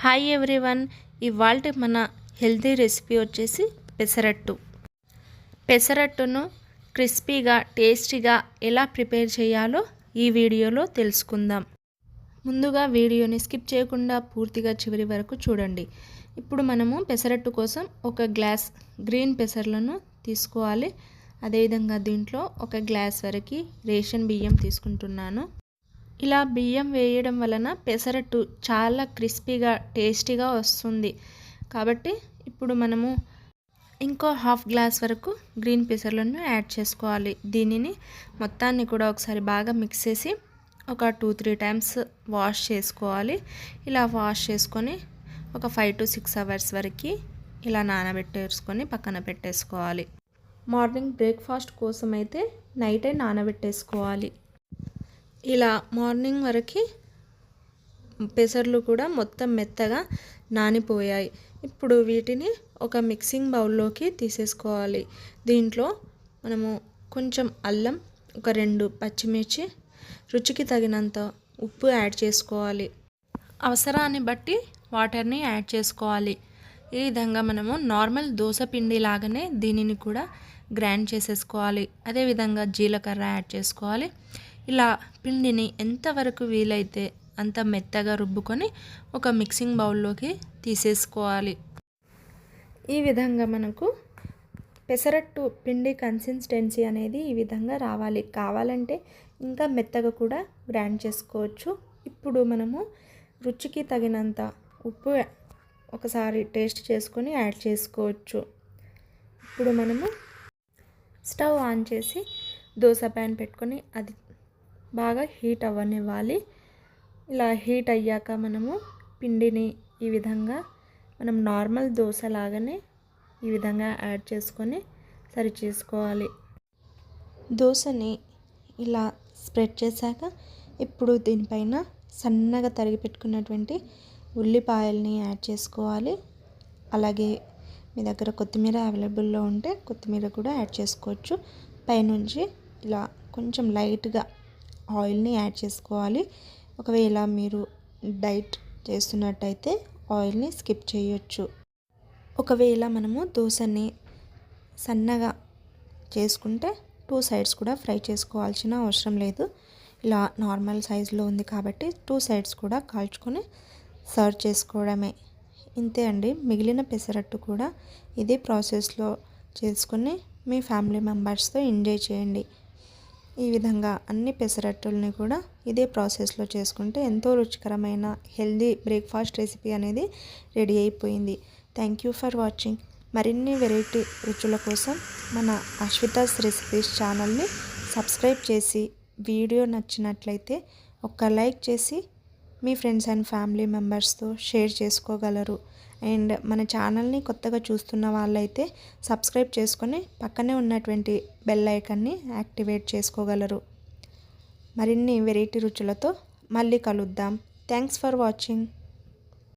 Hi everyone ఇవాళ మన healthy recipe వచ్చేసి పెసరట్టు. పెసరట్టును క్రిస్పీగా టేస్టీగా ఎలా ప్రిపేర్ చేయాలో ఈ వీడియోలో తెలుసుకుందాం. ముందుగా వీడియోని స్కిప్ చేయకుండా పూర్తిగా చివరి వరకు చూడండి. ఇప్పుడు మనము పెసరట్టు కోసం ఒక గ్లాస్ గ్రీన్ పెసర్లను తీసుకోవాలి. అదేవిధంగా దీంట్లో ఒక గ్లాస్ వరకు రేషన్ బియ్యం తీసుకుంటున్నాను. ఇలా బియ్యం వేయడం వలన పెసరట్టు చాలా క్రిస్పీగా టేస్టీగా వస్తుంది. కాబట్టి ఇప్పుడు మనము ఇంకో హాఫ్ గ్లాస్ వరకు గ్రీన్ పెసర్లను యాడ్ చేసుకోవాలి. దీనిని మొత్తాన్ని కూడా ఒకసారి బాగా మిక్స్ చేసి ఒక టూ త్రీ టైమ్స్ వాష్ చేసుకోవాలి. ఇలా వాష్ చేసుకొని ఒక ఫైవ్ టు సిక్స్ అవర్స్ వరకు ఇలా నానబెట్టేసుకొని పక్కన పెట్టేసుకోవాలి. మార్నింగ్ బ్రేక్ఫాస్ట్ కోసం అయితే నైటే నానబెట్టేసుకోవాలి. ఇలా మార్నింగ్ వరకు పెసర్లు కూడా మొత్తం మెత్తగా నానిపోయాయి. ఇప్పుడు వీటిని ఒక మిక్సింగ్ బౌల్లోకి తీసేసుకోవాలి. దీంట్లో మనము కొంచెం అల్లం ఒక రెండు పచ్చిమిర్చి రుచికి తగినంత ఉప్పు యాడ్ చేసుకోవాలి. అవసరాన్ని బట్టి వాటర్ని యాడ్ చేసుకోవాలి. ఈ విధంగా మనము నార్మల్ దోశ పిండి లాగానే దీనిని కూడా గ్రైండ్ చేసేసుకోవాలి. అదేవిధంగా జీలకర్ర యాడ్ చేసుకోవాలి. ఇలా పిండిని ఎంతవరకు వీలైతే అంత మెత్తగా రుబ్బుకొని ఒక మిక్సింగ్ బౌల్లోకి తీసేసుకోవాలి. ఈ విధంగా మనకు పెసరట్టు పిండి కన్సిస్టెన్సీ అనేది ఈ విధంగా రావాలి. కావాలంటే ఇంకా మెత్తగా కూడా గ్రైండ్ చేసుకోవచ్చు. ఇప్పుడు మనము రుచికి తగినంత ఉప్పు ఒకసారి టేస్ట్ చేసుకొని యాడ్ చేసుకోవచ్చు. ఇప్పుడు మనము స్టవ్ ఆన్ చేసి దోశ ప్యాన్ పెట్టుకొని అది బాగా హీట్ అవ్వనివ్వాలి. ఇలా హీట్ అయ్యాక మనము పిండిని ఈ విధంగా మనం నార్మల్ దోశ లాగానే ఈ విధంగా యాడ్ చేసుకొని సరి చేసుకోవాలి. దోశని ఇలా స్ప్రెడ్ చేశాక ఇప్పుడు దీనిపైన సన్నగా తరిగి పెట్టుకున్నటువంటి ఉల్లిపాయల్ని యాడ్ చేసుకోవాలి. అలాగే మీ దగ్గర కొత్తిమీర అవైలబుల్లో ఉంటే కొత్తిమీర కూడా యాడ్ చేసుకోవచ్చు. పైనుంచి ఇలా కొంచెం లైట్గా ఆయిల్ని యాడ్ చేసుకోవాలి. ఒకవేళ మీరు డైట్ చేస్తున్నట్టయితే ఆయిల్ని స్కిప్ చేయొచ్చు. ఒకవేళ మనము దోశని సన్నగా చేసుకుంటే టూ సైడ్స్ కూడా ఫ్రై చేసుకోవాల్సిన అవసరం లేదు. ఇలా నార్మల్ సైజులో ఉంది కాబట్టి టూ సైడ్స్ కూడా కాల్చుకొని సర్వ్ చేసుకోవడమే. ఇంతే అండి. మిగిలిన పెసరట్టు కూడా ఇదే ప్రాసెస్లో చేసుకొని మీ ఫ్యామిలీ మెంబర్స్తో ఎంజాయ్ చేయండి. ఈ విధంగా అన్ని పెసరట్టుల్ని కూడా ఇదే ప్రాసెస్లో చేసుకుంటే ఎంతో రుచికరమైన హెల్దీ బ్రేక్ఫాస్ట్ రెసిపీ అనేది రెడీ అయిపోయింది. Thank you for watching. మరిన్ని వెరైటీ రుచుల కోసం మన అశ్వితాస్ రెసిపీస్ ఛానల్ని సబ్స్క్రైబ్ చేసి వీడియో నచ్చినట్లయితే ఒక్క లైక్ చేసి మీ ఫ్రెండ్స్ అండ్ ఫ్యామిలీ మెంబర్స్తో షేర్ చేసుకోగలరు. అండ్ మన ఛానల్ని కొత్తగా చూస్తున్న వాళ్ళైతే సబ్స్క్రైబ్ చేసుకొని పక్కనే ఉన్నటువంటి బెల్ ఐకన్ని యాక్టివేట్ చేసుకోగలరు. మరిన్ని వెరైటీ రుచులతో మళ్ళీ కలుద్దాం. Thanks for watching.